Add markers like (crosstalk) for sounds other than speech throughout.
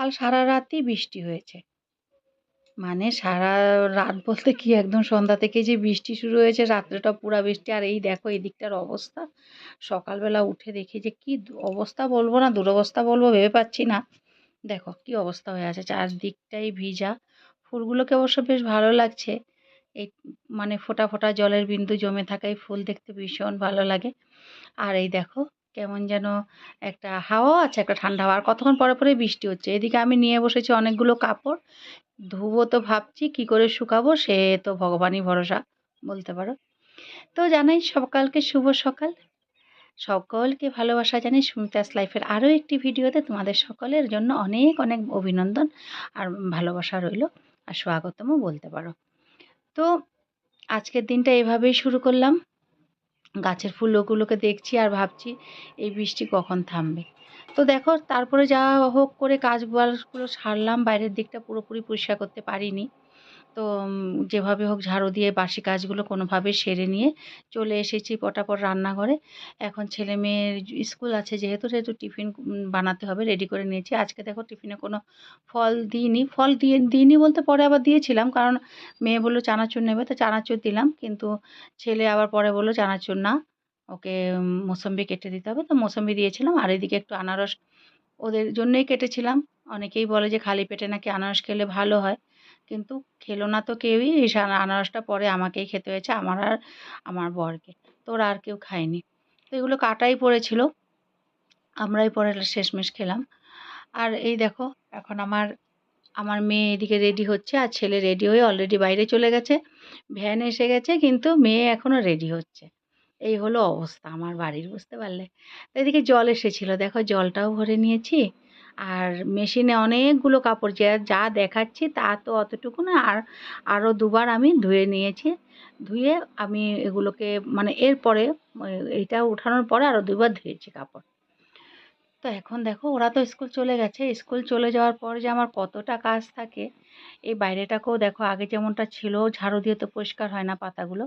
কাল সারা রাতই বৃষ্টি হয়েছে। মানে সারা রাত বলতে কি একদম সন্ধ্যা থেকে যে বৃষ্টি শুরু হয়েছে, রাত্রেটা পুরা বৃষ্টি। আর এই দেখো, এই দিকটার অবস্থা। সকালবেলা উঠে দেখি যে কি অবস্থা বলব না, দুরবস্থা বলব, ভেবে পাচ্ছি না। দেখো, কি অবস্থা হয়ে আছে। চারদিকটাই ভিজা। ফুলগুলোকে অবশ্য বেশ ভালো লাগছে। এই মানে ফোটা ফোটা জলের বিন্দু জমে থাকা এই ফুল দেখতে ভীষণ ভালো লাগে। আর এই দেখো কেমন যেন একটা হাওয়া আছে, একটা ঠান্ডা হাওয়া। আর কতক্ষণ পরে পরে বৃষ্টি হচ্ছে। এদিকে আমি নিয়ে বসেছি অনেকগুলো কাপড়। ধুবো তো ভাবছি, কি করে শুকাবো সে তো ভগবানই ভরসা, বলতে পারো। তো জানাই সকালকে শুভ সকাল। সকলকে ভালোবাসা জানাই সুমিতাস লাইফের আরও একটি ভিডিওতে তোমাদের সকলের জন্য অনেক অনেক অভিনন্দন আর ভালোবাসা রইল আর স্বাগতমও বলতে পারো। তো আজকের দিনটা এভাবেই শুরু করলাম। গাছের ফুলগুলোকে দেখছি আর ভাবছি, এই বৃষ্টি কখন থামবে। তো দেখো, তারপরে যা হোক করে কাজ বাজগুলো সারলাম, বাইরের দিকটা পুরোপুরি পরিষ্কার করতে পারিনি। তো যেভাবে হোক ঝাড়ু দিয়ে বাসি কাজগুলো কোনোভাবে সেরে নিয়ে চলে এসেছি পটাপট রান্নাঘরে। এখন ছেলে মেয়ের স্কুল আছে যেহেতু, সেহেতু টিফিন বানাতে হবে, রেডি করে নিয়েছি। আজকে দেখো টিফিনে কোনো ফল দিইনি। ফল দিয়ে, দিইনি বলতে পরে আবার দিয়েছিলাম কারণ মেয়ে বলল চানাচুর নেবে, তো চানাচুর দিলাম। কিন্তু ছেলে আবার পরে বলল চানাচুর না, ওকে মোসম্বি কেটে দিতে হবে। তো মোসম্বি দিয়েছিলাম। আর এদিকে একটু আনারস ওদের জন্যই কেটেছিলাম। অনেকেই বলে যে খালি পেটে নাকি আনারস খেলে ভালো হয়। কিন্তু খেলো না তো কেউই। এই আনারসটা পরে আমাকেই খেতে হয়েছে, আমার আর আমার বরকে। তো ওরা আর কেউ খায়নি। তো এগুলো কাটাই পড়েছিল। আমরাই পরে শেষমেশ খেলাম। আর এই দেখো, এখন আমার আমার মেয়ে এদিকে রেডি হচ্ছে আর ছেলে রেডি হয়ে অলরেডি বাইরে চলে গেছে। ভ্যান এসে গেছে, কিন্তু মেয়ে এখনও রেডি হচ্ছে। এই হলো অবস্থা, আমার বাড়ির বুঝতে পারলে। এদিকে জল এসেছিল। দেখো জলটাও ভরে নিয়েছি। আর মেশিনে অনেকগুলো কাপড় যা যা দেখাচ্ছি তা তো অতটুকু না। আর আরও দুবার আমি ধুয়ে নিয়েছি। ধুয়ে আমি এগুলোকে মানে এরপরে, এইটা উঠানোর পরে আরও দুবার ধুয়েছি কাপড়। তো এখন দেখো, ওরা তো স্কুল চলে গেছে। স্কুল চলে যাওয়ার পর যে আমার কতটা কাজ থাকে, এই বাইরেটাকেও দেখো, আগে যেমনটা ছিল, ঝাড়ু দিয়ে তো পরিষ্কার হয় না পাতাগুলো,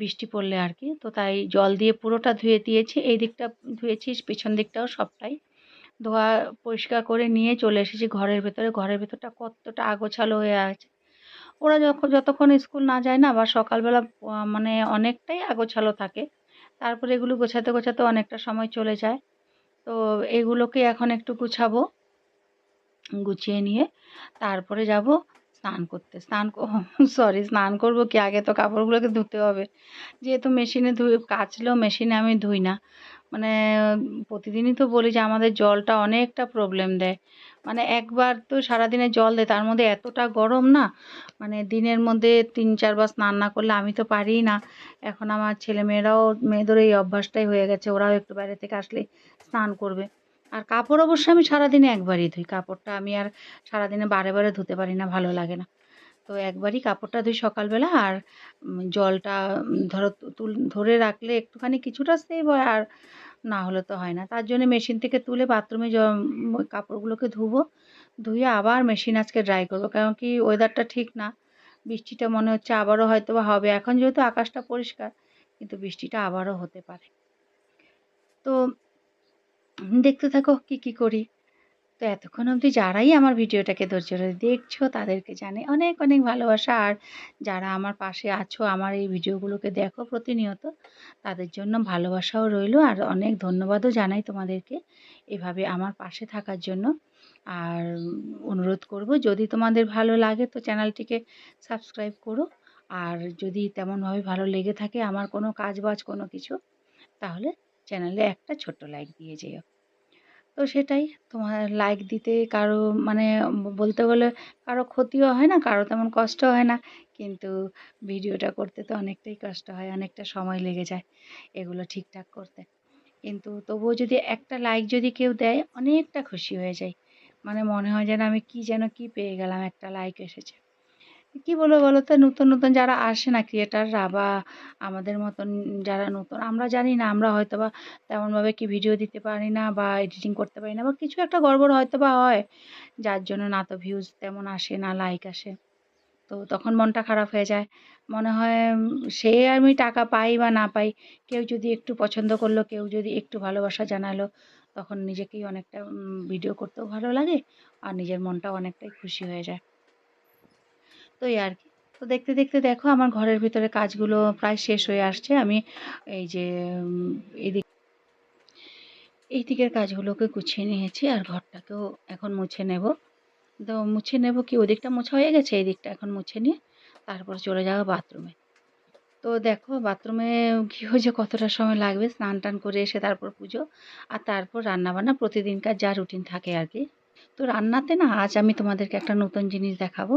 বৃষ্টি পড়লে আর কি। তো তাই জল দিয়ে পুরোটা ধুয়ে দিয়েছি। এই দিকটা ধুয়েছিস পিছন দিকটাও সবটাই। ধোয়া পরিষ্কার করে নিয়ে চলে এসেছি ঘরের ভেতরে। ঘরের ভেতরটা কতটা আগোছালো হয়ে আছে। ওরা যখন, যতক্ষণ স্কুল না যায় না বা সকালবেলা মানে অনেকটাই আগোছালো থাকে। তারপরে এগুলো গোছাতে গোছাতে অনেকটা সময় চলে যায়। তো এগুলোকে এখন একটু গুছাবো, গুছিয়ে নিয়ে তারপরে যাব। স্নান করতে, স্নান সরি (laughs) স্নান করব কি? আগে তো কাপড়গুলোকে ধুতে হবে। যেহেতু মেশিনে ধুই কাচলেও মেশিনে আমি ধুই না। মানে প্রতিদিনই তো বলি যে আমাদের জলটা অনেকটা প্রবলেম দেয়। মানে একবার তো সারাদিনে জল দেয়, তার মধ্যে এতটা গরম না? মানে দিনের মধ্যে তিন চারবার স্নান না করলে আমি তো পারিই না। এখন আমার ছেলে মেয়েরাও মেয়েদের এই অভ্যাসটাই হয়ে গেছে। ওরাও একটু বাইরে থেকে আসলে স্নান করবে। আর কাপড় অবশ্য আমি সারাদিনে একবারই ধুই। কাপড়টা আমি আর সারাদিনে বারে বারে ধুতে পারি না, ভালো লাগে না। তো একবারই কাপড়টা ধুই সকালবেলা আর জলটা ধরো তুল, ধরে রাখলে একটুখানি কিছুটা সেভ হয় আর না হলে তো হয় না। তার জন্য মেশিন থেকে তুলে বাথরুমে কাপড়গুলোকে ধুবো। ধুয়ে আবার মেশিন আজকে ড্রাই করব। কারণ কি ওয়েদারটা ঠিক না। বৃষ্টিটা মনে হচ্ছে আবারও হয়তো বা হবে। এখন যেহেতু আকাশটা পরিষ্কার, কিন্তু বৃষ্টিটা আবারও হতে পারে। তো দেখতে থাকো কি কি করি। তো এতক্ষণ অবধি যারাই আমার ভিডিওটাকে ধৈর্য ধরে দেখছ, তাদেরকে জানে অনেক অনেক ভালোবাসা। আর যারা আমার পাশে আছো, আমার এই ভিডিওগুলোকে দেখো প্রতিনিয়ত, তাদের জন্য ভালোবাসাও রইল। আর অনেক ধন্যবাদও জানাই তোমাদেরকে এভাবে আমার পাশে থাকার জন্য। আর অনুরোধ করব, যদি তোমাদের ভালো লাগে তো চ্যানেলটিকে সাবস্ক্রাইব করো। আর যদি তেমনভাবে ভালো লেগে থাকে, আমার কোনো কাজ বাজ কোনো কিছু, তাহলে চ্যানেলে একটা ছোট্ট লাইক দিয়ে যেও। তো সেটাই তোমার লাইক দিতে কারও মানে বলতে গেলে কারও ক্ষতিও হয় না, কারও তেমন কষ্ট হয় না। কিন্তু ভিডিওটা করতে তো অনেকটাই কষ্ট হয়, অনেকটা সময় লেগে যায় এগুলো ঠিকঠাক করতে। কিন্তু তবুও যদি একটা লাইক যদি কেউ দেয়, অনেকটা খুশি হয়ে যাই মানে মনে হয় যেন আমি কি যেন কি পেয়ে গেলাম, একটা লাইক এসেছে। কি বলব বলো তো নতুন নতুন যারা আসে না ক্রিয়েটাররা বা আমাদের মতন যারা নতুন, আমরা জানি না, আমরা হয়তো বা তেমনভাবে কি ভিডিও দিতে পারি না বা এডিটিং করতে পারি না বা কিছু একটা গড়বড় হয়তো বা হয়, যার জন্য না তো ভিউজ তেমন আসে না লাইক আসে। তো তখন মনটা খারাপ হয়ে যায়। মনে হয় সে আমি টাকা পাই বা না পাই, কেউ যদি একটু পছন্দ করল, কেউ যদি একটু ভালোবাসা জানালো, তখন নিজেকেই অনেকটা ভিডিও করতেও ভালো লাগে আর নিজের মনটাও অনেকটাই খুশি হয়ে যায়। তো এই আর কি তো দেখতে দেখতে দেখো আমার ঘরের ভিতরে কাজগুলো প্রায় শেষ হয়ে আসছে। আমি এই যে এদিক এই দিকের কাজগুলোকে গুছিয়ে নিয়েছি আর ঘরটাকেও এখন মুছে নেব। তো মুছে নেব কি, ওদিকটা মোছা হয়ে গেছে, এই দিকটা এখন মুছে নিয়ে তারপর চলে যাব বাথরুমে। তো দেখো বাথরুমে গিয়েও যে কতটা সময় লাগবে, স্নান টান করে এসে তারপর পুজো আর তারপর রান্নাবান্না প্রতিদিনকার যা রুটিন থাকে আর কি তো রান্নাতে না আজ আমি তোমাদেরকে একটা নতুন জিনিস দেখাবো।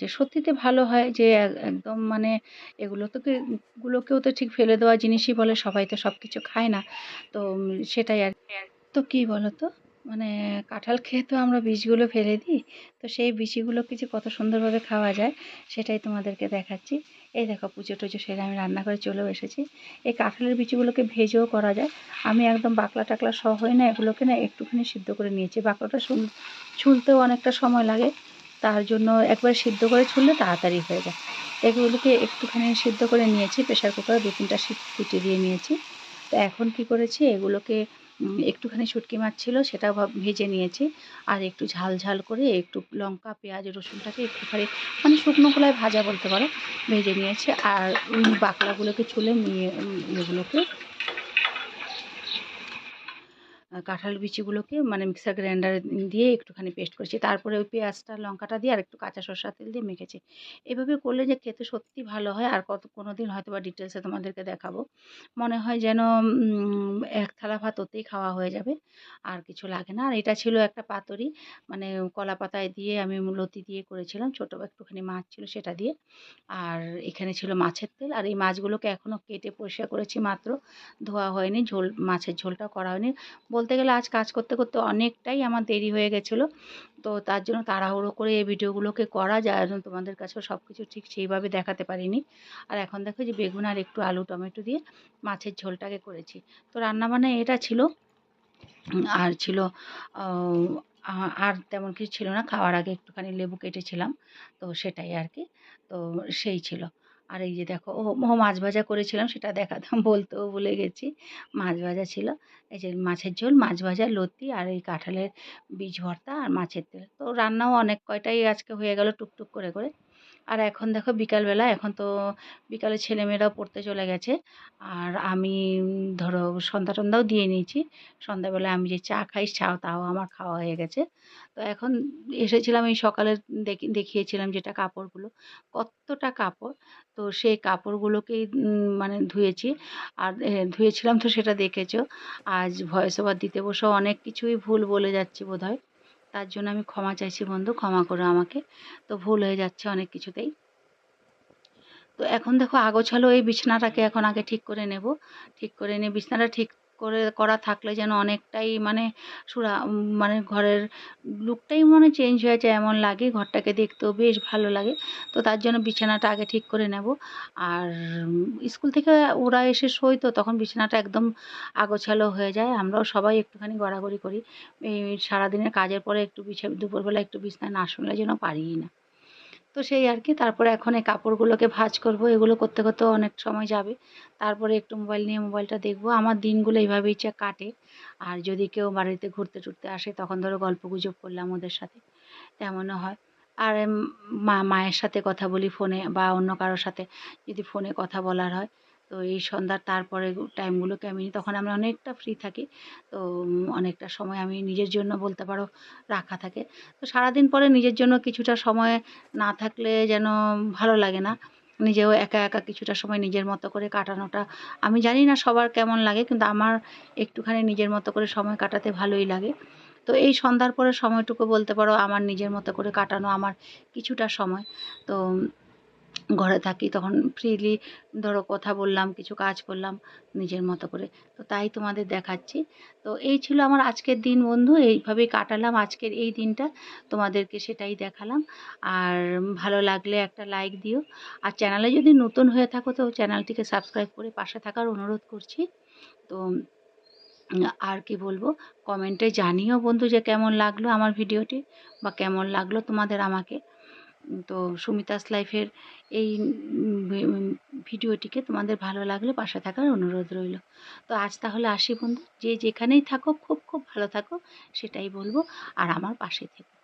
যে সত্যিতে ভালো হয় যে একদম মানে এগুলো তো গুলোকেও তো ঠিক ফেলে দেওয়া জিনিসই বলে সবাই তো সব কিছু খায় না। তো সেটাই আর তো কী বলো তো মানে কাঁঠাল খেয়ে তো আমরা বীজগুলো ফেলে দিই। তো সেই বিচিগুলোকে যে কত সুন্দরভাবে খাওয়া যায়, সেটাই তোমাদেরকে দেখাচ্ছি। এই দেখো পুজো টুজো সেরে আমি রান্না করে চলেও এসেছি। এই কাঁঠালের বিচিগুলোকে ভেজেও করা যায়। আমি একদম বাকলা টাকলা সহ হয়ে না এগুলোকে না একটুখানি সিদ্ধ করে নিয়েছি। বাকলাটা ছুলতেও অনেকটা সময় লাগে। তার জন্য একবার সিদ্ধ করে ছুললে তাড়াতাড়ি হয়ে যায়। এগুলোকে একটুখানি সিদ্ধ করে নিয়েছি প্রেশার কুকারে দু তিনটা সিটি দিয়ে নিয়েছি। তো এখন কি করেছি, এগুলোকে একটুখানি শুটকি মাছ ছিল সেটাও ভেজে নিয়েছি। আর একটু ঝাল ঝাল করে একটু লঙ্কা, পেঁয়াজ, রসুনটাকে একটুখানি মানে শুকনো কলায় ভাজা বলতে পারো, ভেজে নিয়েছি। আর বাকলাগুলোকে ছুলে নিয়ে এগুলোকে কাঁঠাল বিচিগুলোকে মানে মিক্সার গ্রাইন্ডারে দিয়ে একটুখানি পেস্ট করেছি। তারপরে ওই পেঁয়াজটা, লঙ্কাটা দিয়ে আর একটু কাঁচা সরষার তেল দিয়ে মেখেছি। এভাবে করলে যে খেতে সত্যি ভালো হয় আর কত কোনো দিন হয়তো বা ডিটেলসে তোমাদেরকে দেখাবো। মনে হয় যেন এক থালা ভাত ওতেই খাওয়া হয়ে যাবে। আর কিছু লাগে না। আর এটা ছিল একটা পাতুরি। মানে কলা পাতায় দিয়ে আমি লতি দিয়ে করেছিলাম। ছোটো একটুখানি মাছ ছিল সেটা দিয়ে। আর এখানে ছিল মাছের তেল। আর এই মাছগুলোকে এখনও কেটে পরিষ্কার করেছি মাত্র। ধোয়া হয়নি, ঝোল, মাছের ঝোলটা করা হয়নি। বলতে গেলে আজ কাজ করতে করতে অনেকটাই আমার দেরি হয়ে গেছিল। তো তার জন্য তাড়াহুড়ো করে এই ভিডিওগুলোকে করা যায় তোমাদের কাছেও সব কিছু ঠিক সেইভাবে দেখাতে পারিনি। আর এখন দেখো যে বেগুন আর একটু আলু টমেটো দিয়ে মাছের ঝোলটাকে করেছি। তো রান্না রান্নাবান্না এটা ছিল। আর ছিল আর তেমন কিছু ছিল না। খাওয়ার আগে একটুখানি লেবু কেটেছিলাম। তো সেটাই আর কি। তো সেই ছিল। আর এই যে দেখো ও মাছ ভাজা করেছিলাম, সেটা দেখাতাম, (laughs) বলতেও ভুলে গেছি। মাছ ভাজা ছিল। এই যে মাছের ঝোল, মাছ ভাজা, লতি আর এই কাঁঠালের বীজ ভর্তা আর মাছের তেল। তো রান্নাও অনেক কয়টাই আজকে হয়ে গেল টুকটুক করে করে। আর এখন দেখো বিকালবেলা, এখন তো বিকালে ছেলেমেয়েরাও পড়তে চলে গেছে। আর আমি, ধরো, সন্ধ্যা টন্ধ্যাও দিয়ে নিয়েছি। সন্ধ্যাবেলা আমি যে চা খাই, চা তাও আমার খাওয়া হয়ে গেছে। তো এখন এসেছিলাম এই সকালে দেখি, দেখিয়েছিলাম যেটা কাপড়গুলো। কতটা কাপড় তো সেই কাপড়গুলোকেই মানে ধুয়েছি। আর ধুয়েছিলাম তো সেটা দেখেছ। আজ ভয়েস ওভার দিতে বসে অনেক কিছুই ভুল বলে যাচ্ছি বোধহয়। তার জন্য আমি ক্ষমা চাইছি বন্ধু, ক্ষমা করো আমাকে। তো ভুল হয়ে যাচ্ছে অনেক কিছুতেই। তো এখন দেখো আগোছালো এই বিছানাটাকে এখন আগে ঠিক করে নেব। ঠিক করে নিয়ে বিছানাটা ঠিক করে, করা থাকলে যেন অনেকটাই মানে সুরা মানে ঘরের লুকটাই মনে চেঞ্জ হয়ে যায়, এমন লাগে। ঘরটাকে দেখতেও বেশ ভালো লাগে। তো তার জন্য বিছানাটা আগে ঠিক করে নেব। আর স্কুল থেকে ওরা এসে শোয় তো, তখন বিছানাটা একদম আগোছালো হয়ে যায়। আমরাও সবাই একটুখানি গড়াগড়ি করি। এই সারাদিনের কাজের পরে একটু বিছা, দুপুরবেলা একটু বিছানায় না শুনলে যেন পারিই না। তো সেই আর কি, তারপরে এখন এই কাপড়গুলোকে ভাঁজ করব, এগুলো করতে করতে অনেক সময় যাবে। তারপরে একটু মোবাইল নিয়ে মোবাইলটা দেখব। আমার দিনগুলো এইভাবেই চা কাটে। আর যদি কেউ বাড়িতে ঘুরতে টুরতে আসে, তখন ধরো গল্প গুজব করলাম ওদের সাথে, তেমনও হয়। আর মা, মায়ের সাথে কথা বলি ফোনে বা অন্য কারোর সাথে, যদি ফোনে কথা বলার হয়। তো এই সন্ধ্যার তারপরে টাইমগুলোকে আমি, তখন আমরা অনেকটা ফ্রি থাকি। তো অনেকটা সময় আমি নিজের জন্য বলতে পারো রাখা থাকে। তো সারাদিন পরে নিজের জন্য কিছুটা সময় না থাকলে যেন ভালো লাগে না। নিজেও একা একা কিছুটা সময় নিজের মতো করে কাটানোটা আমি জানি না সবার কেমন লাগে, কিন্তু আমার একটুখানি নিজের মতো করে সময় কাটাতে ভালোই লাগে। তো এই সন্ধ্যার পরে সময়টুকু বলতে পারো আমার নিজের মতো করে কাটানো আমার কিছুটা সময়। তো ঘরে থাকি, তখন ফ্রিলি ধরো কথা বললাম, কিছু কাজ করলাম নিজের মতো করে। তো তাই তোমাদের দেখাচ্ছি। তো এই ছিল আমার আজকের দিন বন্ধু, এইভাবেই কাটালাম আজকের এই দিনটা, তোমাদেরকে সেটাই দেখালাম। আর ভালো লাগলে একটা লাইক দিও। আর চ্যানেলে যদি নতুন হয়ে থাকো তো চ্যানেলটিকে সাবস্ক্রাইব করে পাশে থাকার অনুরোধ করছি। তো আর কি বলব কমেন্টে জানিও বন্ধু যে কেমন লাগল আমার ভিডিওটি বা কেমন লাগল তোমাদের আমাকে। তো সুমিতাস লাইফের এই ভিডিওটিকে তোমাদের ভালো লাগলে পাশে থাকার অনুরোধ রইল। তো আজ তাহলে আসি বন্ধু, যে যেখানেই থাকো, খুব খুব ভালো থাকো, সেটাই বলব। আর আমার পাশে থেকো।